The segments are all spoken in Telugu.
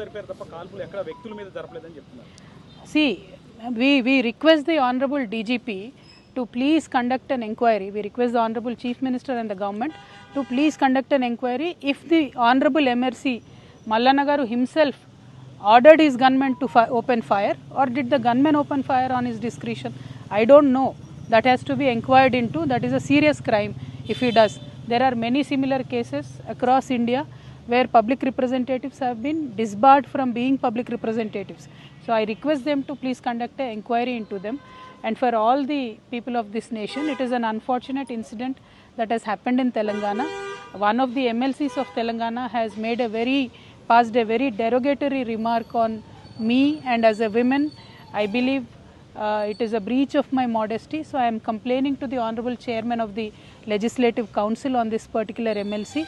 జరిపారు తప్ప కాల్పులు ఎక్కడ వ్యక్తుల మీద జరపలేదని చెప్తున్నారు See, we, we request the Honorable DGP to please conduct an inquiry. We request the Honorable Chief Minister and the government to please conduct an inquiry if the Honorable MRC Mallanagaru himself ordered his gunmen to fi- open fire or did the gunman open fire on his discretion. I don't know. That has to be inquired into. That is a serious crime if he does. There are many similar cases across India where public representatives have been disbarred from being public representatives. So I request them to please conduct an inquiry into them. And for all the people of this nation, it is an unfortunate incident that has happened in Telangana. One of the MLCs of Telangana has made a very, passed a very derogatory remark on me and as a woman. I believe uh, it is a breach of my modesty. So I am complaining to the Honorable Chairman of the Legislative Council on this particular MLC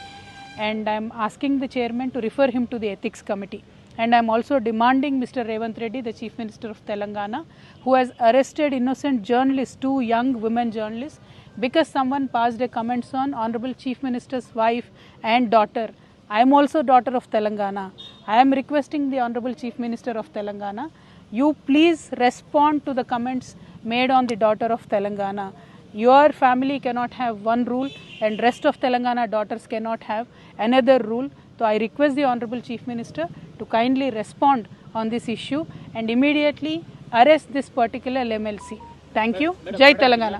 and I am asking the chairman to refer him to the ethics committee. And I am also demanding Mr. Revant Reddy, the Chief Minister of Telangana, who has arrested innocent journalists, two young women journalists, because someone passed a comments on Honorable Chief Minister's wife and daughter. I am also daughter of Telangana. I am requesting the Honorable Chief Minister of Telangana, you please respond to the comments made on the daughter of Telangana. Your family cannot have one rule and rest of Telangana daughters cannot have another rule. So I request the Honorable Chief Minister to kindly respond on this issue and immediately arrest this particular MLC. Thank you. Jai Telangana.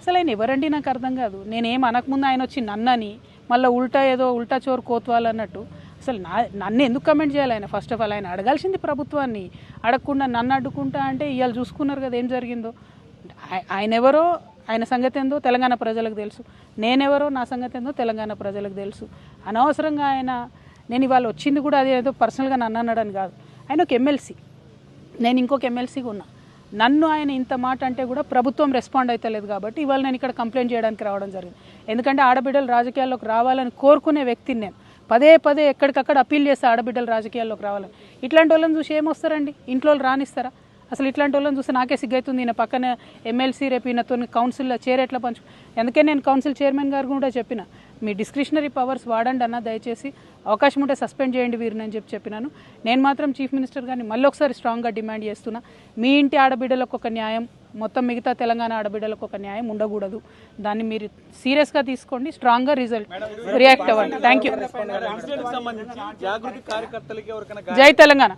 అసలు ఆయన ఎవరండి నాకు అర్థం కాదు నేనేం అనకముందు ఆయన వచ్చి నన్నని మళ్ళీ ఉల్టా ఏదో ఉల్టా చోరు కోత్వాలన్నట్టు అసలు నా నన్ను ఎందుకు కమెంట్ చేయాలి ఆయన? ఫస్ట్ ఆఫ్ ఆల్ ఆయన అడగాల్సింది ప్రభుత్వాన్ని. అడగకుండా నన్ను అడ్డుకుంటా అంటే ఇవాళ చూసుకున్నారు కదా ఏం జరిగిందో? ఆయన ఎవరో ఆయన సంగతి ఏందో తెలంగాణ ప్రజలకు తెలుసు. నేనెవరో నా సంగతి ఏందో తెలంగాణ ప్రజలకు తెలుసు. అనవసరంగా ఆయన నేను ఇవాళ వచ్చింది కూడా అదేదో పర్సనల్గా నన్ను అన్నాడని కాదు. ఆయన ఒక ఎమ్మెల్సీ నేను ఇంకొక ఎమ్మెల్సీగా ఉన్నా. నన్ను ఆయన ఇంత మాట అంటే కూడా ప్రభుత్వం రెస్పాండ్ అవుతలేదు కాబట్టి ఇవాళ నేను ఇక్కడ కంప్లైంట్ చేయడానికి రావడం జరిగింది. ఎందుకంటే ఆడబిడ్డలు రాజకీయాల్లోకి రావాలని కోరుకునే వ్యక్తిని నేను. పదే పదే ఎక్కడికక్కడ అప్పీల్ చేస్తే ఆడబిడ్డలు రాజకీయాల్లోకి రావాలని ఇట్లాంటి వాళ్ళని చూసి ఏమొస్తారండి? ఇంట్లో వాళ్ళు రానిస్తారా? అసలు ఇట్లాంటి వాళ్ళని చూస్తే నాకే సిగ్గైతుంది. ఈయన పక్కన ఎమ్మెల్సీ రేపు ఈయనతో కౌన్సిల్లో చైర్ ఎట్లా పంచు? అందుకే నేను కౌన్సిల్ చైర్మన్ గారు కూడా చెప్పిన మీ డిస్క్రిషనరీ పవర్స్ వాడండి అన్న దయచేసి అవకాశం ఉంటే సస్పెండ్ చేయండి వీరిని అని చెప్పి చెప్పినాను. నేను మాత్రం చీఫ్ మినిస్టర్ గారిని మళ్ళీ ఒకసారి స్ట్రాంగ్గా డిమాండ్ చేస్తున్నా. మీ ఇంటి ఆడబిడ్డలకు ఒక న్యాయం మొత్తం మిగతా తెలంగాణ ఆడబిడ్డలకు ఒక న్యాయం ఉండకూడదు. దాన్ని మీరు సీరియస్గా తీసుకోండి స్ట్రాంగ్గా రిజల్ట్ రియాక్ట్ అవ్వండి. థ్యాంక్ యూ ఇన్సిడెంట్ సంబంధించి జాగృతి కార్యకర్తలకి ఎవరికైనా జై తెలంగాణ.